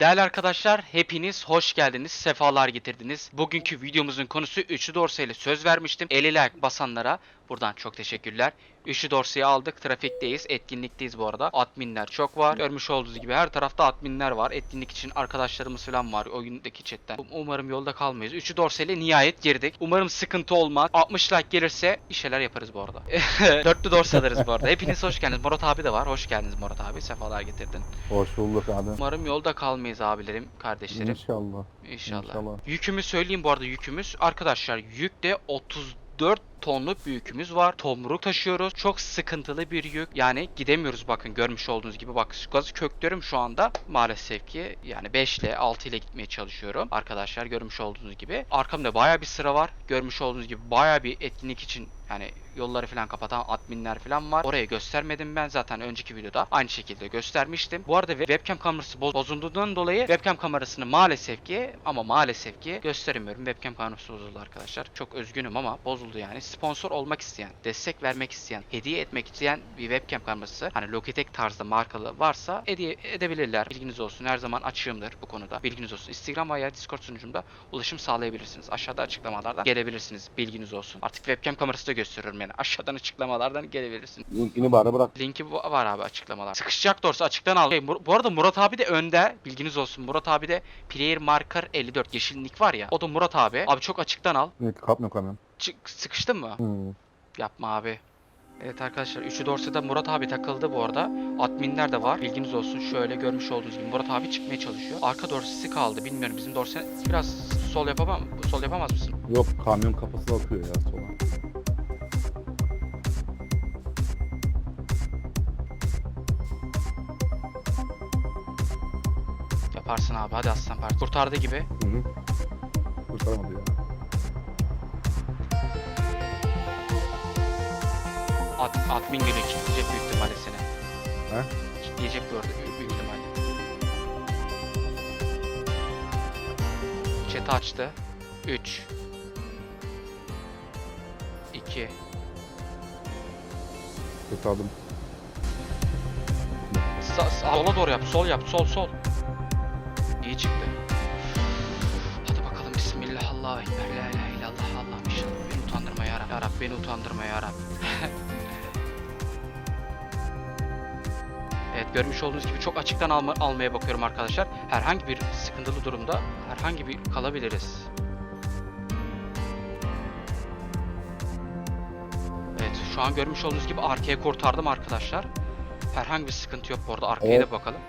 Değerli arkadaşlar hepiniz hoş geldiniz, sefalar getirdiniz. Bugünkü videomuzun konusu üçlü dorsa ile söz vermiştim. 50 like basanlara Buradan çok teşekkürler. Üçlü dorsayı aldık. Trafikteyiz. Etkinlikteyiz bu arada. Adminler çok var. Görmüş olduğunuz gibi her tarafta adminler var. Etkinlik için arkadaşlarımız falan var oyundaki chatten. Um, umarım yolda kalmayız. Üçlü dorsayla nihayet girdik. Umarım sıkıntı olmaz. 60 like gelirse bir yaparız bu arada. Dörtlü dorsalarız bu arada. Hepiniz hoş geldiniz. Murat abi de var. Hoş geldiniz Murat abi. Sefalar getirdin. Hoş bulduk abi. Umarım yolda kalmayız abilerim, kardeşlerim. İnşallah. İnşallah. İnşallah. Yükümü söyleyeyim bu arada yükümüz. Arkadaşlar yük de 30 4 tonluk bir yükümüz var. Tomruk taşıyoruz. Çok sıkıntılı bir yük. Yani gidemiyoruz bakın görmüş olduğunuz gibi. Bak gazı köklerim şu anda maalesef ki yani 5 ile 6 ile gitmeye çalışıyorum. Arkadaşlar görmüş olduğunuz gibi. Arkamda baya bir sıra var. Görmüş olduğunuz gibi baya bir etkinlik için yani yolları falan kapatan adminler falan var. Oraya göstermedim ben zaten önceki videoda aynı şekilde göstermiştim. Bu arada webcam kamerası boz- bozulduğundan dolayı webcam kamerasını maalesef ki ama maalesef ki gösteremiyorum. Webcam kamerası bozuldu arkadaşlar. Çok üzgünüm ama bozuldu yani. Sponsor olmak isteyen, destek vermek isteyen, hediye etmek isteyen bir webcam kamerası hani Logitech tarzda markalı varsa hediye edebilirler. Bilginiz olsun. Her zaman açığımdır bu konuda. Bilginiz olsun. Instagram veya Discord sunucumda ulaşım sağlayabilirsiniz. Aşağıda açıklamalardan gelebilirsiniz. Bilginiz olsun. Artık webcam kamerası da gösteriyorum yani. Aşağıdan açıklamalardan gelebilirsiniz. Linkini bana bırak. Linki var abi açıklamalar. Sıkışacak doğrusu açıktan al. Hey, bu arada Murat abi de önde. Bilginiz olsun. Murat abi de Player Marker 54 yeşil nick var ya. O da Murat abi. Abi çok açıktan al. Ne kapmıyor kamyon. Çık, sıkıştın mı? Hmm. Yapma abi. Evet arkadaşlar 3'ü Dorsey'de Murat abi takıldı bu arada. Adminler de var. Bilginiz olsun. Şöyle görmüş olduğunuz gibi Murat abi çıkmaya çalışıyor. Arka dorsesi kaldı. Bilmiyorum bizim dorse biraz sol yapamam. Sol yapamaz mısın? Yok kamyon kafası atıyor ya sola. Yaparsın abi. Hadi aslan parça. Kurtardı gibi. Hı hı. Kurtaramadı ya. Ad, admin geliyor. Kitleyecek büyük ihtimalle seni. He? Kitleyecek arada büyük, büyük ihtimalle. Chat'i açtı. 3 2 Kurtardım. Sa sa- sola doğru yap. Sol yap. Sol sol. İyi çıktı. Hadi bakalım. Bismillah. Allahu Ekber. La ilahe illallah. Allah'ım inşallah. Beni utandırma ya Rab. Ya Rab beni utandırma ya Rab. evet görmüş olduğunuz gibi çok açıktan alma, almaya bakıyorum arkadaşlar. Herhangi bir sıkıntılı durumda herhangi bir kalabiliriz. Evet şu an görmüş olduğunuz gibi arkaya kurtardım arkadaşlar. Herhangi bir sıkıntı yok bu arada. Arkaya Evet. da bakalım.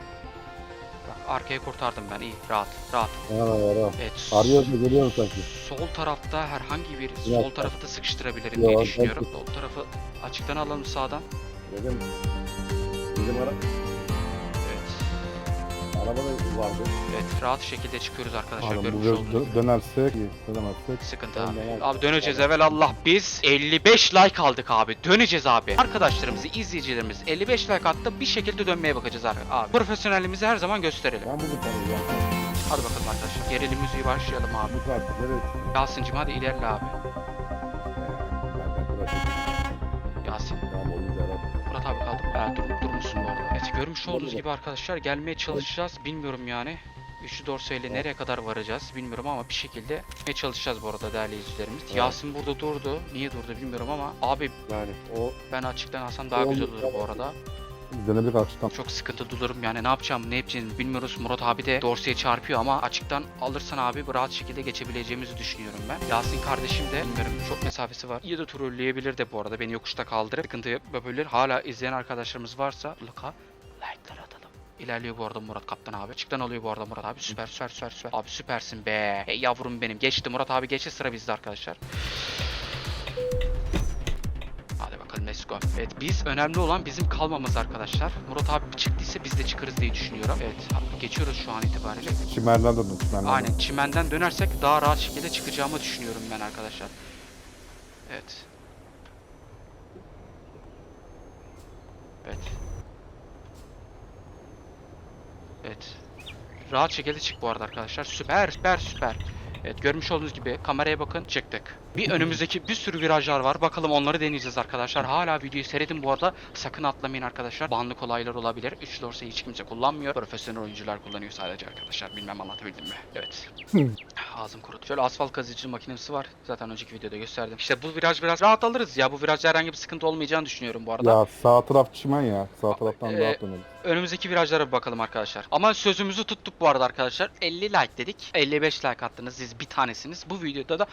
Bak arkaya kurtardım ben iyi rahat rahat. Ya ya Evet. Arıyor mu geliyor mu sanki? Sol tarafta herhangi bir Yok. sol tarafı da sıkıştırabilirim Yok, diye düşünüyorum. Sol tarafı açıktan alalım sağdan. Dedim. Bizim ara. Araba da vardı. Evet rahat şekilde çıkıyoruz arkadaşlar Adam bu görmüş olduğunuz dö- dönersek iyi. Dönemezsek. sıkıntı abi. de- Abi döneceğiz evvel Allah biz 55 like aldık abi. Döneceğiz abi. Arkadaşlarımızı, izleyicilerimiz 55 like attı. Bir şekilde dönmeye bakacağız abi. abi. Profesyonelimizi her zaman gösterelim. Ben bunu tanıyacağım. Hadi bakalım arkadaşlar. Gerilim müziği başlayalım abi. Bu saat evet. Yasin'cim hadi ilerle abi. Ben de bırakayım. Yasin. Tamam olunca ara. Murat abi kaldı? Ha, dur, durmuşsun bu arada. Görmüş olduğunuz gibi arkadaşlar gelmeye çalışacağız. Bilmiyorum yani. Üçlü dorseyle nereye kadar varacağız bilmiyorum ama bir şekilde gitmeye çalışacağız bu arada değerli izleyicilerimiz. Evet. Yasin burada durdu. Niye durdu bilmiyorum ama abi Yani o ben açıktan alsam daha güzel olur bu arada. denedik açıktan. Çok sıkıntı durum yani ne yapacağım ne yapacağımı bilmiyoruz. Murat abi de dorseye çarpıyor ama açıktan alırsan abi rahat şekilde geçebileceğimizi düşünüyorum ben. Yasin kardeşim de bilmiyorum çok mesafesi var. İyi de trolleyebilir de bu arada beni yokuşta kaldırıp sıkıntı yapabilir. Hala izleyen arkadaşlarımız varsa mutlaka like'ları atalım. İlerliyor bu arada Murat kaptan abi. Açıktan alıyor bu arada Murat abi. Süper süper süper süper. Abi süpersin be. Hey yavrum benim. Geçti Murat abi geçti sıra bizde arkadaşlar. Hadi bakalım let's go. Evet biz önemli olan bizim kalmamız arkadaşlar. Murat abi çıktıysa biz de çıkarız diye düşünüyorum. Evet abi, geçiyoruz şu an itibariyle. Çimerden döndüm çimerden. Aynen çimenden dönersek daha rahat şekilde çıkacağımı düşünüyorum ben arkadaşlar. Evet. Evet. Evet. Rahat şekilde çık bu arada arkadaşlar. Süper süper süper. Evet görmüş olduğunuz gibi kameraya bakın çıktık. Bir önümüzdeki bir sürü virajlar var. Bakalım onları deneyeceğiz arkadaşlar. Hala videoyu seyredin bu arada. Sakın atlamayın arkadaşlar. Banlık olaylar olabilir. 3 dorsayı hiç kimse kullanmıyor. Profesyonel oyuncular kullanıyor sadece arkadaşlar. Bilmem anlatabildim mi? Evet. Ağzım kurudu. Şöyle asfalt kazıcı makinesi var. Zaten önceki videoda gösterdim. İşte bu viraj biraz rahat alırız ya. Bu virajda herhangi bir sıkıntı olmayacağını düşünüyorum bu arada. Ya sağ taraf çimen ya. Sağ taraftan Ee, rahat dönelim. Önümüzdeki virajlara bir bakalım arkadaşlar. Ama sözümüzü tuttuk bu arada arkadaşlar. 50 like dedik. 55 like attınız. Siz bir tanesiniz. Bu videoda da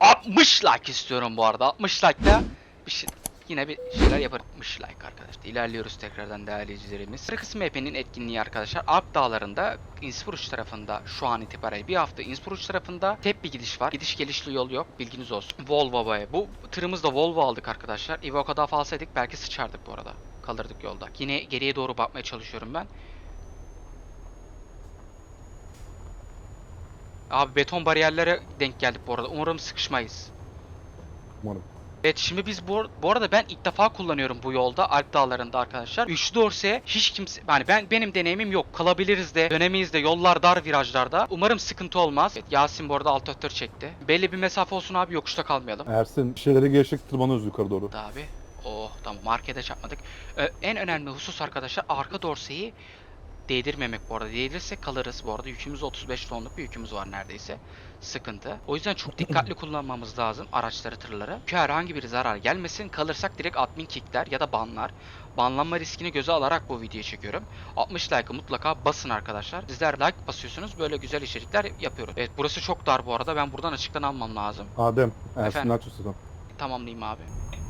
60 like istiyorum bu arada. 60 like da bir şey yine bir şeyler yaparım. 60 like arkadaşlar. İlerliyoruz tekrardan değerli izleyicilerimiz. Sıra kısmı map'inin etkinliği arkadaşlar. Alp dağlarında Innsbruck tarafında şu an itibariyle bir hafta Innsbruck tarafında tek bir gidiş var. Gidiş gelişli yol yok. Bilginiz olsun. Volvo Baya. Bu tırımızda Volvo aldık arkadaşlar. Daha falsaydık belki sıçardık bu arada. Kalırdık yolda. Yine geriye doğru bakmaya çalışıyorum ben. Abi beton bariyerlere denk geldik bu arada. Umarım sıkışmayız. Umarım. Evet şimdi biz bu, bu arada ben ilk defa kullanıyorum bu yolda Alp dağlarında arkadaşlar. Üçlü dorseye hiç kimse yani ben benim deneyimim yok. Kalabiliriz de dönemeyiz de yollar dar virajlarda. Umarım sıkıntı olmaz. Evet, Yasin bu arada alt ötür çekti. Belli bir mesafe olsun abi yokuşta kalmayalım. Ersin bir şeyleri geçtik tırmanıyoruz yukarı doğru. Abi. Oh tamam markete çarpmadık. Ee, en önemli husus arkadaşlar arka dorseyi değdirmemek bu arada. Değdirirsek kalırız bu arada. Yükümüz 35 tonluk bir yükümüz var neredeyse. Sıkıntı. O yüzden çok dikkatli kullanmamız lazım araçları, tırları. Ki herhangi bir zarar gelmesin. Kalırsak direkt admin kickler ya da banlar. Banlanma riskini göze alarak bu videoyu çekiyorum. 60 like'ı mutlaka basın arkadaşlar. Sizler like basıyorsunuz. Böyle güzel içerikler yapıyoruz. Evet burası çok dar bu arada. Ben buradan açıktan almam lazım. Adem. Ersin Efendim? Tamamlayayım abi.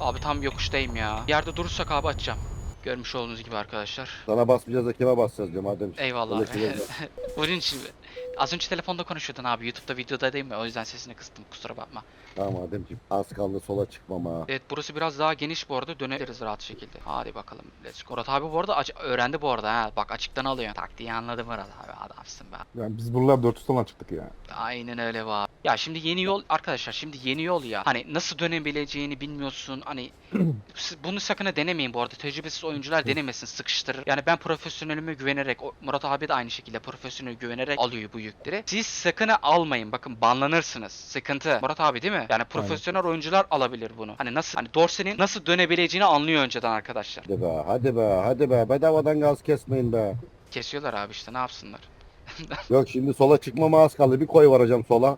Abi tam yokuştayım ya. Yerde durursak abi açacağım. Görmüş olduğunuz gibi arkadaşlar. Sana basmayacağız da kime basacağız diyorum Adem. Eyvallah. Bunun için az önce telefonda konuşuyordun abi. YouTube'da videoda değil mi? O yüzden sesini kıstım. Kusura bakma. Tamam Ademciğim. Az kaldı sola çıkmama. Evet burası biraz daha geniş bu arada. Dönebiliriz rahat şekilde. Hadi bakalım. Let's go. Murat abi bu arada aç- öğrendi bu arada ha. Bak açıktan alıyor. Taktiği anladı Murat abi. Adamsın be. Yani biz buralar 400 falan çıktık ya. Aynen öyle var. Ya şimdi yeni yol arkadaşlar şimdi yeni yol ya. Hani nasıl dönebileceğini bilmiyorsun. Hani bunu sakın ha denemeyin bu arada. Tecrübesiz oyuncular denemesin sıkıştırır. Yani ben profesyonelime güvenerek Murat abi de aynı şekilde profesyonel güvenerek alıyor bu yükleri. Siz sakın almayın. Bakın banlanırsınız. Sıkıntı. Murat abi değil mi? Yani profesyonel oyuncular alabilir bunu. Hani nasıl hani dorsenin nasıl dönebileceğini anlıyor önceden arkadaşlar. Hadi be hadi be hadi be bedavadan gaz kesmeyin be. Kesiyorlar abi işte ne yapsınlar. Yok şimdi sola çıkmama az kaldı bir koy varacağım sola.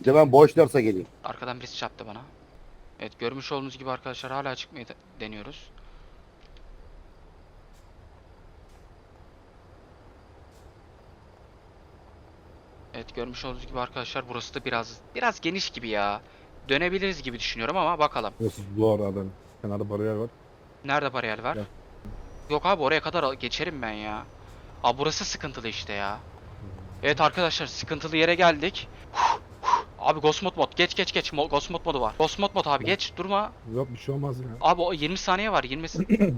Bir de ben boş derse geleyim. Arkadan birisi çarptı bana. Evet görmüş olduğunuz gibi arkadaşlar hala çıkmayı de- deniyoruz. Evet görmüş olduğunuz gibi arkadaşlar burası da biraz biraz geniş gibi ya. Dönebiliriz gibi düşünüyorum ama bakalım. Burası zor Adem. Kenarda bariyer var. Nerede bariyer var? Gel. Yok abi oraya kadar geçerim ben ya. Abi burası sıkıntılı işte ya. Evet arkadaşlar sıkıntılı yere geldik. Abi Ghost Mod geç geç geç Mo- Ghost Mod modu var. Ghost Mod abi geç durma. Yok bir şey olmaz ya. Abi o 20 saniye var 20 s-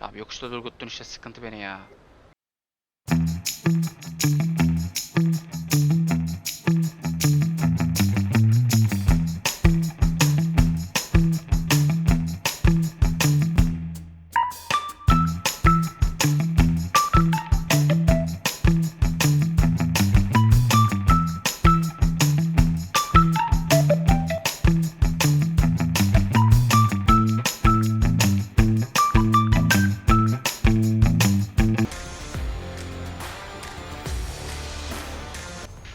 Abi yokuşta durguttun işte sıkıntı beni ya.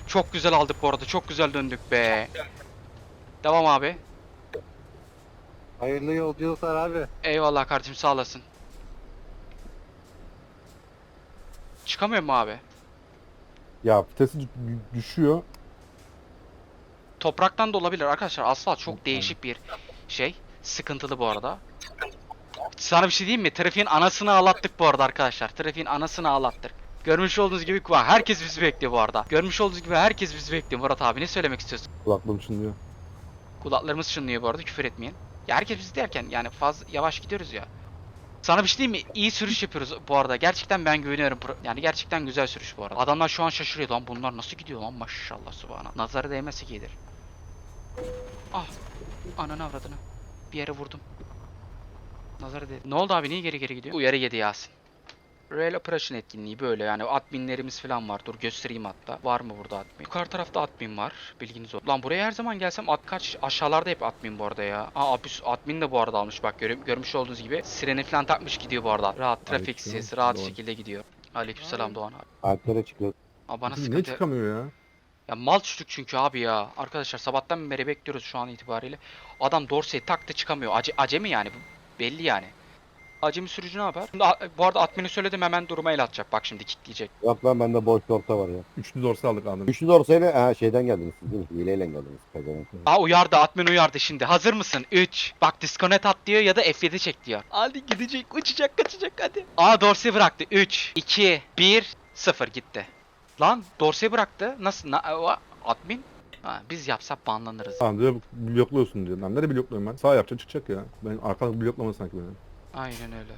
Çok güzel aldık bu arada çok güzel döndük be. Devam abi. Hayırlı yolculuklar abi. Eyvallah kardeşim sağ olasın. Çıkamıyor mu abi? Ya vitesi dü- düşüyor. Topraktan da olabilir arkadaşlar. Asfalt çok değişik bir şey. Sıkıntılı bu arada. Sana bir şey diyeyim mi? Trafiğin anasını ağlattık bu arada arkadaşlar. Trafiğin anasını ağlattık. Görmüş olduğunuz gibi Bak, herkes bizi bekliyor bu arada. Görmüş olduğunuz gibi herkes bizi bekliyor. Murat abi ne söylemek istiyorsun? Kulaklığım çınlıyor. Kulaklarımız çınlıyor bu arada küfür etmeyin. Ya herkes bizi derken yani fazla yavaş gidiyoruz ya. Sana bir şey diyeyim mi? İyi sürüş yapıyoruz bu arada. Gerçekten ben güveniyorum. Yani gerçekten güzel sürüş bu arada. Adamlar şu an şaşırıyor lan bunlar nasıl gidiyor lan maşallah subhana. Nazarı değmezsek iyidir. Ah. Ananı avradını. Bir yere vurdum. Nazarı değdi. Ne oldu abi niye geri geri gidiyor? Uyarı yedi Yasin. Rail Operation etkinliği böyle yani adminlerimiz falan var. Dur göstereyim hatta. Var mı burada admin? Yukarı tarafta admin var. Bilginiz olsun. Lan buraya her zaman gelsem ad kaç aşağılarda hep admin bu arada ya. Aa abis admin de bu arada almış bak görü- görmüş olduğunuz gibi. Sireni falan takmış gidiyor bu arada. Rahat trafiksiz rahat Doğan. şekilde gidiyor. Aleykümselam Doğan abi. Alplere çıkıyor. Aa, bana Ne sıkıntı. çıkamıyor ya? Ya mal çocuk çünkü abi ya. Arkadaşlar sabahtan beri bekliyoruz şu an itibariyle. Adam Dorsey'i taktı çıkamıyor. Ace, acemi yani. Bu belli yani. Acemi sürücü ne yapar? Şimdi, bu arada admini söyledim hemen duruma el atacak. Bak şimdi kickleyecek. Yok lan bende boş orta var ya. Üçlü dorsa aldık anladım. Üçlü dorsayla ha, şeyden geldiniz siz değil mi? Hileyle geldiniz. Pezevenk. Aa uyardı admin uyardı şimdi. Hazır mısın? 3. Bak disconnect at diyor ya da F7 çek diyor. Hadi gidecek uçacak kaçacak hadi. Aa Dorsey bıraktı. 3, 2, 1, 0 gitti. Lan Dorsey bıraktı. Nasıl? Na, o- admin? Ha, biz yapsak banlanırız. Tamam diyor blokluyorsun diyor. Lan nereye blokluyorum ben? Sağ yapacak çıkacak ya. Ben arkadan bloklama sanki benim. Aynen öyle.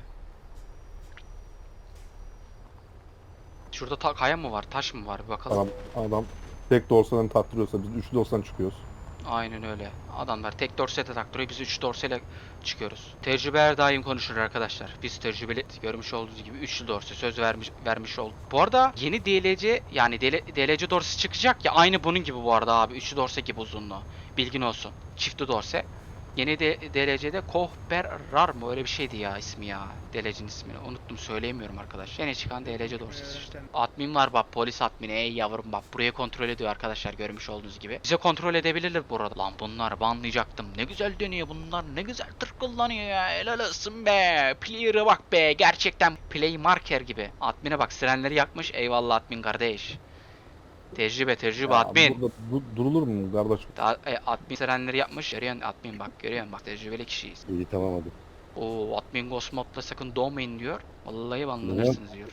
Şurada ta- kaya mı var, taş mı var bir bakalım. Adam, adam tek dorsadan taktırıyorsa biz üçlü dorsadan çıkıyoruz. Aynen öyle. Adamlar tek dorsete taktırıyor, biz 3 dorseyle çıkıyoruz. Tecrübe her daim konuşur arkadaşlar. Biz tecrübeli görmüş olduğunuz gibi üçlü dorse söz vermiş vermiş olduk. Bu arada yeni DLC yani DL, DLC dorse çıkacak ya aynı bunun gibi bu arada abi. Üçlü dorse gibi uzunluğu. Bilgin olsun. Çiftli dorse. Yeni de DLC'de Kohberar mı öyle bir şeydi ya ismi ya. DLC'nin ismini unuttum söyleyemiyorum arkadaş. Yeni çıkan DLC dorsesi işte. Admin var bak polis admini ey yavrum bak buraya kontrol ediyor arkadaşlar görmüş olduğunuz gibi. Bize kontrol edebilirler bu arada. Lan bunlar banlayacaktım. Ne güzel dönüyor bunlar ne güzel tır kullanıyor ya. Helal olsun be. Player'a bak be. Gerçekten play marker gibi. Admine bak sirenleri yakmış. Eyvallah admin kardeş. Tecrübe tecrübe admin. Burada du- durulur mu kardeş? Daha, e, admin sirenleri yapmış. Görüyorsun admin bak görüyorsun bak tecrübeli kişiyiz. İyi tamam hadi. Oo admin ghost modla sakın doğmayın diyor. Vallahi banlanırsınız diyor.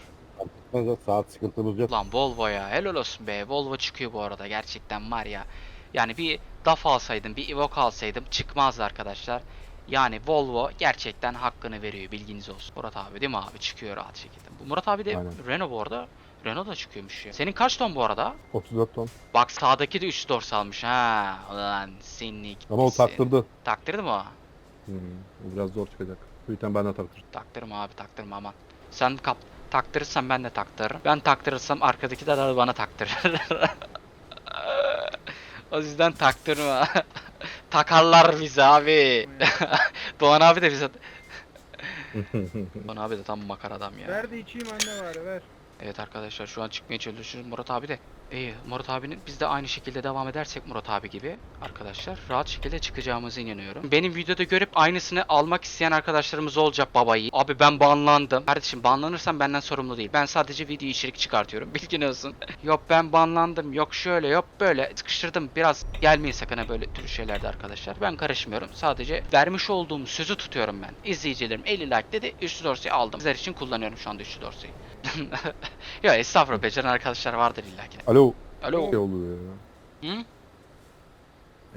Gitmez ya, Saat sıkıntımız yok. Lan Volvo ya helal olsun be. Volvo çıkıyor bu arada gerçekten var ya. Yani bir DAF alsaydım bir Evoque alsaydım çıkmazdı arkadaşlar. Yani Volvo gerçekten hakkını veriyor bilginiz olsun. Murat abi değil mi abi çıkıyor rahat şekilde. Bu Murat abi de Aynen. Renault bu arada. Renault da çıkıyormuş ya. Senin kaç ton bu arada? 34 ton. Bak sağdaki de 3 dors almış ha. Ulan sinlik. Ama o taktırdı. Taktırdı mı o? Hmm, o biraz zor çıkacak. Bu yüzden ben de taktır. Taktırma abi taktırma aman. Sen kap taktırırsan ben de taktırırım. Ben taktırırsam arkadaki de de bana taktırır. o yüzden taktırma. Takarlar bizi abi. Doğan abi de bize... Doğan abi de tam makar adam ya. Ver de içeyim anne var ver. Evet arkadaşlar şu an çıkmaya çalışıyoruz. Murat abi de. İyi Murat abinin biz de aynı şekilde devam edersek Murat abi gibi arkadaşlar rahat şekilde çıkacağımıza inanıyorum. Benim videoda görüp aynısını almak isteyen arkadaşlarımız olacak babayı. Abi ben banlandım. Kardeşim banlanırsam benden sorumlu değil. Ben sadece video içerik çıkartıyorum. Bilgin olsun. yok ben banlandım. Yok şöyle yok böyle. Sıkıştırdım. Biraz gelmeyin sakın böyle tür şeylerde arkadaşlar. Ben karışmıyorum. Sadece vermiş olduğum sözü tutuyorum ben. İzleyicilerim 50 like dedi. Üçlü dorsayı aldım. Sizler için kullanıyorum şu anda üçlü dorsayı. Ya estağfurullah beceren arkadaşlar vardır illa ki. Alo. Alo. Şey oluyor ya. Hı?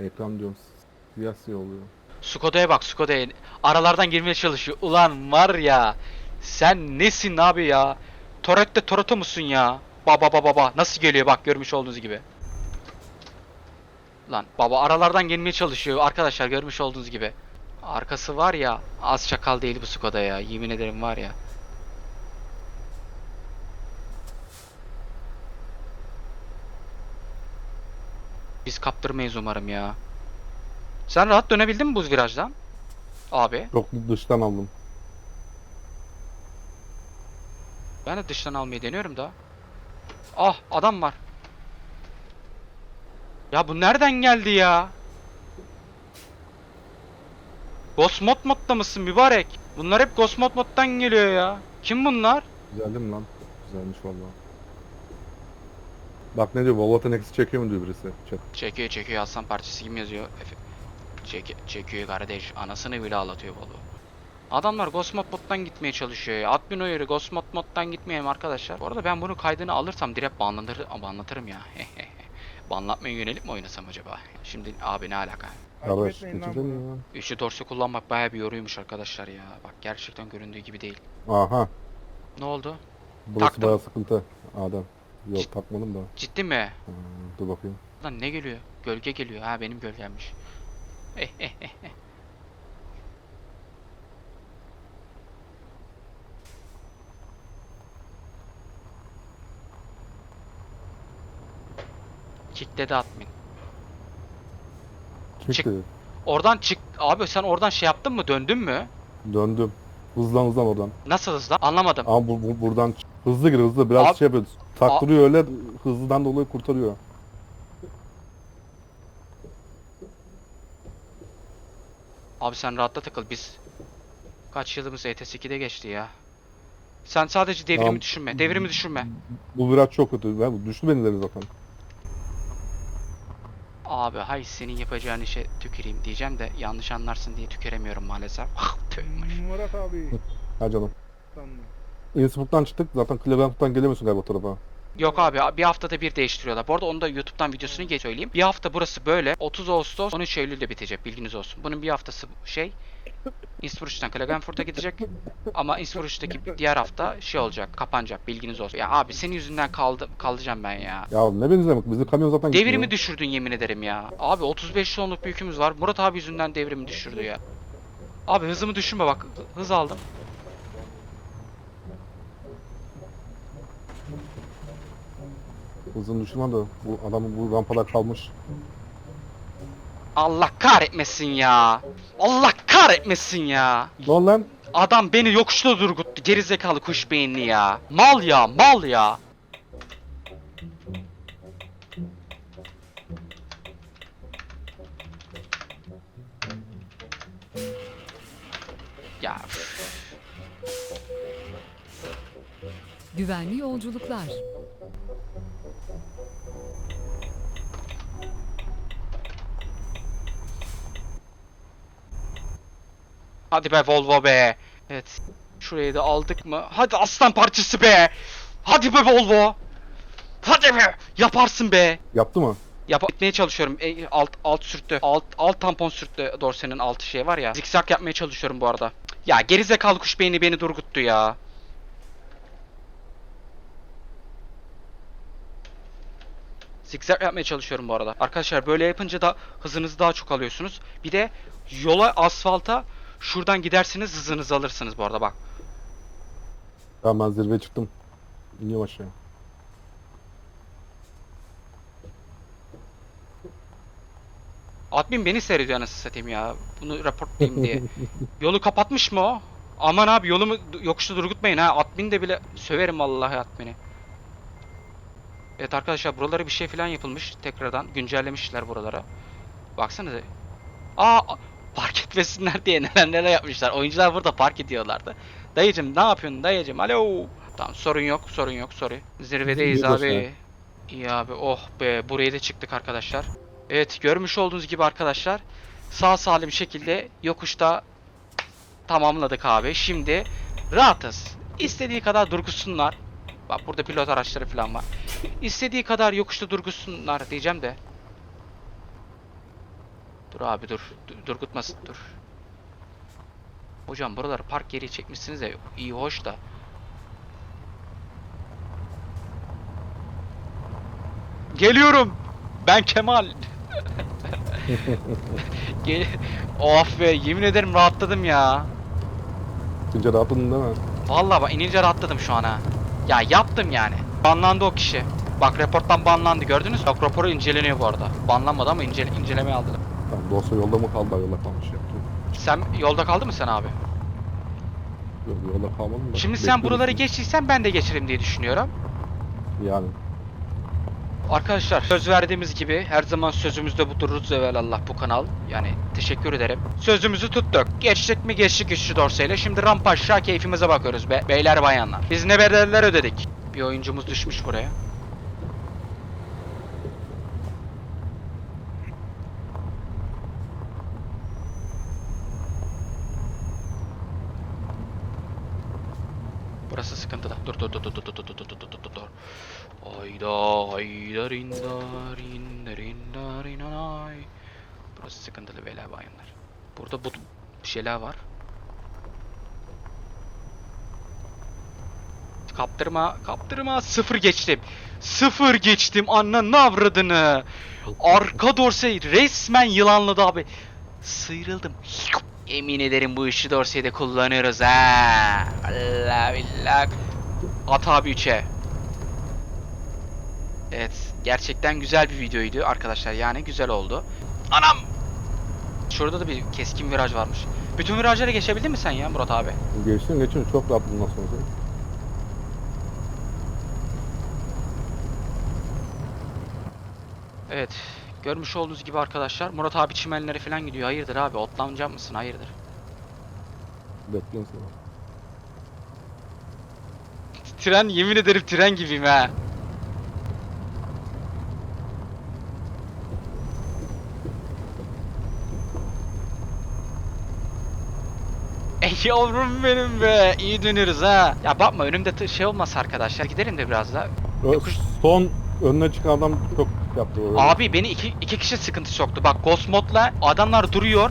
Ekran diyorum. Siyah siyah oluyor. Skoda'ya bak Skoda'ya. Aralardan girmeye çalışıyor. Ulan var ya. Sen nesin abi ya? Toret'te Toretto musun ya? Baba baba baba. Nasıl geliyor bak görmüş olduğunuz gibi. Lan baba aralardan gelmeye çalışıyor arkadaşlar görmüş olduğunuz gibi. Arkası var ya az çakal değil bu Skoda ya yemin ederim var ya. Biz kaptırmayız umarım ya. Sen rahat dönebildin mi bu virajdan? Abi Yok dıştan aldım. ben de dıştan almayı deniyorum da. Ah adam var. Ya bu nereden geldi ya? Ghost mod modda mısın mübarek? Bunlar hep Ghost mod moddan geliyor ya. Kim bunlar? Güzeldi mi lan? Güzelmiş vallahi. Bak ne diyor? Volvo Nex'i çekiyor mu diyor birisi. Çek. Çekiyor çekiyor aslan parçası kim yazıyor? Efe. Çek, çekiyor kardeş. Anasını bile ağlatıyor balı. Adamlar Ghost mod moddan gitmeye çalışıyor ya. Admin uyarı Ghost mod moddan gitmeyelim arkadaşlar. Bu arada ben bunu kaydını alırsam direkt banlatır, banlatırım ya. Banlatmaya yönelip mi oynasam acaba? Şimdi abi ne alaka? Mi Üçlü dorsi kullanmak bayağı bir yoruymuş arkadaşlar ya. Bak gerçekten göründüğü gibi değil. Aha. Ne oldu? Burası Taktım. bayağı sıkıntı. Adem. Yok Cid- da. Ciddi mi? Hmm, dur bakayım. Lan ne geliyor? Gölge geliyor. Ha benim gölgemmiş. Eh, eh, eh, eh. Kitledi admin. Çık, Oradan çık. Abi sen oradan şey yaptın mı? Döndün mü? Döndüm. Hızlan hızlan oradan. Nasıl hızlan? Anlamadım. Ama bu, bu- buradan hızlı gir hızlı biraz Abi- şey yapıyoruz. Taktırıyor öyle hızlıdan dolayı kurtarıyor. Abi sen rahatla takıl biz. Kaç yılımız ETS 2'de geçti ya. Sen sadece devrimi Tamam. düşünme. Devrimi düşünme. Bu biraz çok kötü. Ben, düştü benim ileri zaten. Abi hay senin yapacağın işe tüküreyim diyeceğim de yanlış anlarsın diye tüküremiyorum maalesef. Ah tüymüş. Murat abi. Ha canım. Tamam. Innsbruck'tan çıktık. Zaten Cleveland'dan gelemiyorsun galiba o tarafa. Yok abi bir haftada bir değiştiriyorlar. Bu arada onu da YouTube'dan videosunu geç söyleyeyim. Bir hafta burası böyle. 30 Ağustos 13 Eylül'de bitecek bilginiz olsun. Bunun bir haftası şey Innsbruck'tan Klagenfurt'a gidecek. Ama Innsbruck'taki diğer hafta şey olacak, kapanacak bilginiz olsun. Ya abi senin yüzünden kaldı, kalacağım ben ya. Ya ne benzemek? Bizim kamyon zaten Devrimi gitmiyor. düşürdün yemin ederim ya. Abi 35 tonluk bir yükümüz var. Murat abi yüzünden devrimi düşürdü ya. Abi hızımı düşürme bak. Hız aldım. Hızını düşürme de bu adamın bu rampada kalmış. Allah kahretmesin ya. Allah kahretmesin ya. Ne oldu lan? Adam beni yokuşta durguttu. Gerizekalı kuş beyinli ya. Mal ya, mal ya. Ya üf. Güvenli yolculuklar. Hadi be Volvo be. Evet. Şurayı da aldık mı? Hadi aslan parçası be. Hadi be Volvo. Hadi be. Yaparsın be. Yaptı mı? Yap etmeye çalışıyorum. E, alt alt sürttü. Alt alt tampon sürttü dorsenin altı şey var ya. Zikzak yapmaya çalışıyorum bu arada. Ya gerizekalı kuş beyni beni durguttu ya. Zikzak yapmaya çalışıyorum bu arada. Arkadaşlar böyle yapınca da hızınızı daha çok alıyorsunuz. Bir de yola asfalta şuradan gidersiniz hızınızı alırsınız bu arada bak. Tamam ben zirveye çıktım. İniyorum aşağı. Admin beni seyrediyor anasını satayım ya. Bunu raportlayayım diye. Yolu kapatmış mı o? Aman abi yolumu yokuşta durgutmayın ha. Admin de bile söverim vallahi admini. Evet arkadaşlar buralara bir şey falan yapılmış. Tekrardan güncellemişler buralara. Baksanıza. Aa etmesinler diye neler neler yapmışlar. Oyuncular burada park ediyorlardı. Dayıcım ne yapıyorsun dayıcım? Alo. Tamam sorun yok sorun yok sorry. Zirvedeyiz abi. dostlar. İyi abi oh be buraya da çıktık arkadaşlar. Evet görmüş olduğunuz gibi arkadaşlar sağ salim şekilde yokuşta tamamladık abi. Şimdi rahatız. İstediği kadar durgusunlar. Bak burada pilot araçları falan var. İstediği kadar yokuşta durgusunlar diyeceğim de. Dur abi dur. Dur- Durgutmasın dur. Hocam buraları park yeri çekmişsiniz de iyi hoş da. Geliyorum. Ben Kemal. Gel of be yemin ederim rahatladım ya. Sizce rahatladın değil mi? Vallahi bak inince rahatladım şu an ha. Ya yaptım yani. Banlandı o kişi. Bak raporttan banlandı gördünüz mü? Bak raporu inceleniyor bu arada. Banlanmadı ama incele incelemeye aldılar. Tamam dosya yolda mı kaldı? Yolda kalmış ya. Sen yolda kaldı mı sen abi? Yok yolda kalmadım da. Şimdi sen Bekliyorum buraları geçtiysen ben de geçerim diye düşünüyorum. Yani. Arkadaşlar söz verdiğimiz gibi her zaman sözümüzde dururuz evvelallah bu kanal. Yani teşekkür ederim. Sözümüzü tuttuk. Geçtik mi geçtik üçlü dorseyle. Şimdi rampa aşağı keyfimize bakıyoruz be. Beyler bayanlar. Biz ne bedeller ödedik. Bir oyuncumuz düşmüş buraya. Burası sıkıntıda. Dur dur dur dur dur dur dur dur dur dur dur. Ayda ayda rinda rinda rinda rinanay. Burası sıkıntılı beyler bayanlar. Burada bu şeyler var. Kaptırma, kaptırma. Sıfır geçtim. Sıfır geçtim. Ananı avradını. Arka dorseyi resmen yılanladı abi. Sıyrıldım. Emin ederim bu işi dorseyi de kullanıyoruz ha. Allah billah. At abi 3'e. Evet gerçekten güzel bir videoydu arkadaşlar yani güzel oldu. Anam! Şurada da bir keskin viraj varmış. Bütün virajları geçebildin mi sen ya Murat abi? Geçtim geçtim çok rahat bundan sonra. Evet. Görmüş olduğunuz gibi arkadaşlar Murat abi çimenlere falan gidiyor. Hayırdır abi otlanacak mısın? Hayırdır. Bekleyin sana. Tren yemin ederim tren gibiyim ha. Ey yavrum benim be. İyi dönüyoruz ha. Ya bakma önümde şey olmasa arkadaşlar gidelim de biraz da. Ö- Yokuş- Son önüne çıkan adam çok yaptı. Abi beni iki, iki kişi sıkıntı soktu. Bak Ghost Mod'la adamlar duruyor.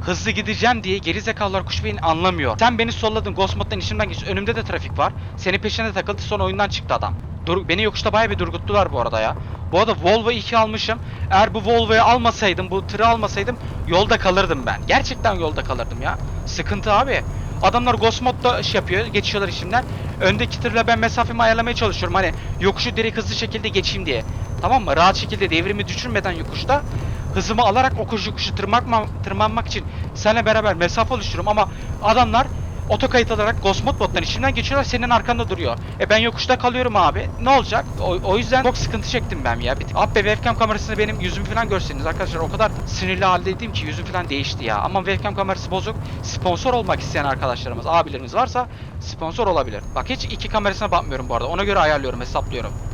Hızlı gideceğim diye gerizekalılar kuş beni anlamıyor. Sen beni solladın Ghost Mod'dan işimden geç. Önümde de trafik var. Senin peşine takıldı sonra oyundan çıktı adam. Dur, beni yokuşta bayağı bir durguttular bu arada ya. Bu arada Volvo 2 almışım. Eğer bu Volvo'yu almasaydım, bu tırı almasaydım yolda kalırdım ben. Gerçekten yolda kalırdım ya. Sıkıntı abi. Adamlar Ghost Mod'da şey yapıyor, geçiyorlar işimden. Öndeki tırla ben mesafemi ayarlamaya çalışıyorum. Hani yokuşu direkt hızlı şekilde geçeyim diye. Tamam mı? Rahat şekilde devrimi düşürmeden yokuşta hızımı alarak o kuş yokuşu tırmanmak, tırmanmak için seninle beraber mesafe oluşturuyorum ama adamlar otokayıt alarak Gosmod bottan içinden geçiyorlar senin arkanda duruyor. E ben yokuşta kalıyorum abi. Ne olacak? O, o yüzden çok sıkıntı çektim ben ya. Bir. Abi webcam kamerasında benim yüzümü falan görseniz arkadaşlar o kadar sinirli haldeydim ki yüzüm falan değişti ya. Ama webcam kamerası bozuk. Sponsor olmak isteyen arkadaşlarımız, abilerimiz varsa sponsor olabilir. Bak hiç iki kamerasına bakmıyorum bu arada. Ona göre ayarlıyorum, hesaplıyorum.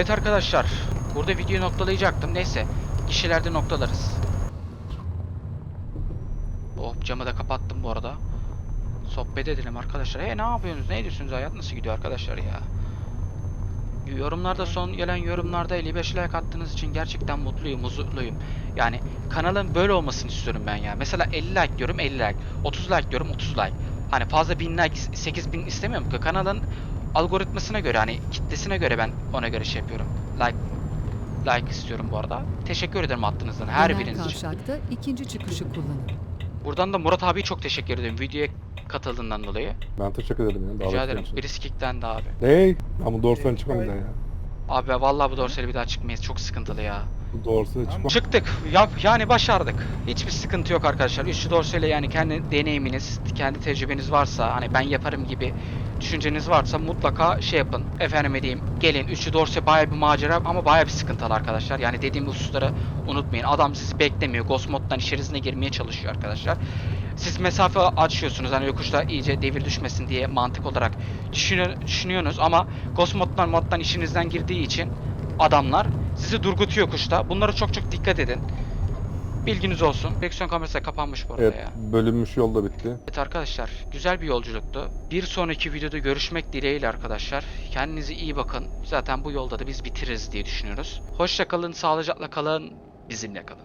Evet arkadaşlar, burada videoyu noktalayacaktım. Neyse, kişilerde noktalarız. Oh camı da kapattım bu arada. Sohbet edelim arkadaşlar. Hey ne yapıyorsunuz? Ne ediyorsunuz? Hayat nasıl gidiyor arkadaşlar ya? Yorumlarda son gelen yorumlarda 55 like attığınız için gerçekten mutluyum, huzurluyum. Yani kanalın böyle olmasını istiyorum ben ya. Mesela 50 like diyorum 50 like. 30 like diyorum 30 like. Hani fazla 1000 like 8000 istemiyorum ki kanalın algoritmasına göre hani kitlesine göre ben ona göre şey yapıyorum. Like like istiyorum bu arada. Teşekkür ederim attığınızdan her Döner biriniz için. kavşakta ikinci çıkışı kullanın. Buradan da Murat abiye çok teşekkür ederim videoya katıldığından dolayı. Ben teşekkür ederim ya. Rica ederim. için. Birisi kicklendi abi. Ney? Ama doğrusu çıkmam bir daha ya. Abi vallahi bu dorsali bir daha çıkmayız. Çok sıkıntılı ya. Doğrusu çıkmam. Çıktık. Ya, yani başardık. Hiçbir sıkıntı yok arkadaşlar. Üçlü dorsayla yani kendi deneyiminiz, kendi tecrübeniz varsa hani ben yaparım gibi düşünceniz varsa mutlaka şey yapın. Efendime diyeyim gelin. Üçlü dorse baya bir macera ama baya bir sıkıntılı arkadaşlar. Yani dediğim hususları unutmayın. Adam sizi beklemiyor. Ghost moddan içerisine girmeye çalışıyor arkadaşlar. Siz mesafe açıyorsunuz hani yokuşta iyice devir düşmesin diye mantık olarak düşünü- düşünüyorsunuz ama Ghost moddan moddan işinizden girdiği için adamlar sizi durgutuyor kuşta. Bunlara çok çok dikkat edin. Bilginiz olsun. Direksiyon kamerası da kapanmış bu arada Evet ya. bölünmüş yolda bitti. Evet arkadaşlar güzel bir yolculuktu. Bir sonraki videoda görüşmek dileğiyle arkadaşlar. Kendinize iyi bakın. Zaten bu yolda da biz bitiririz diye düşünüyoruz. Hoşça kalın, sağlıcakla kalın, bizimle kalın.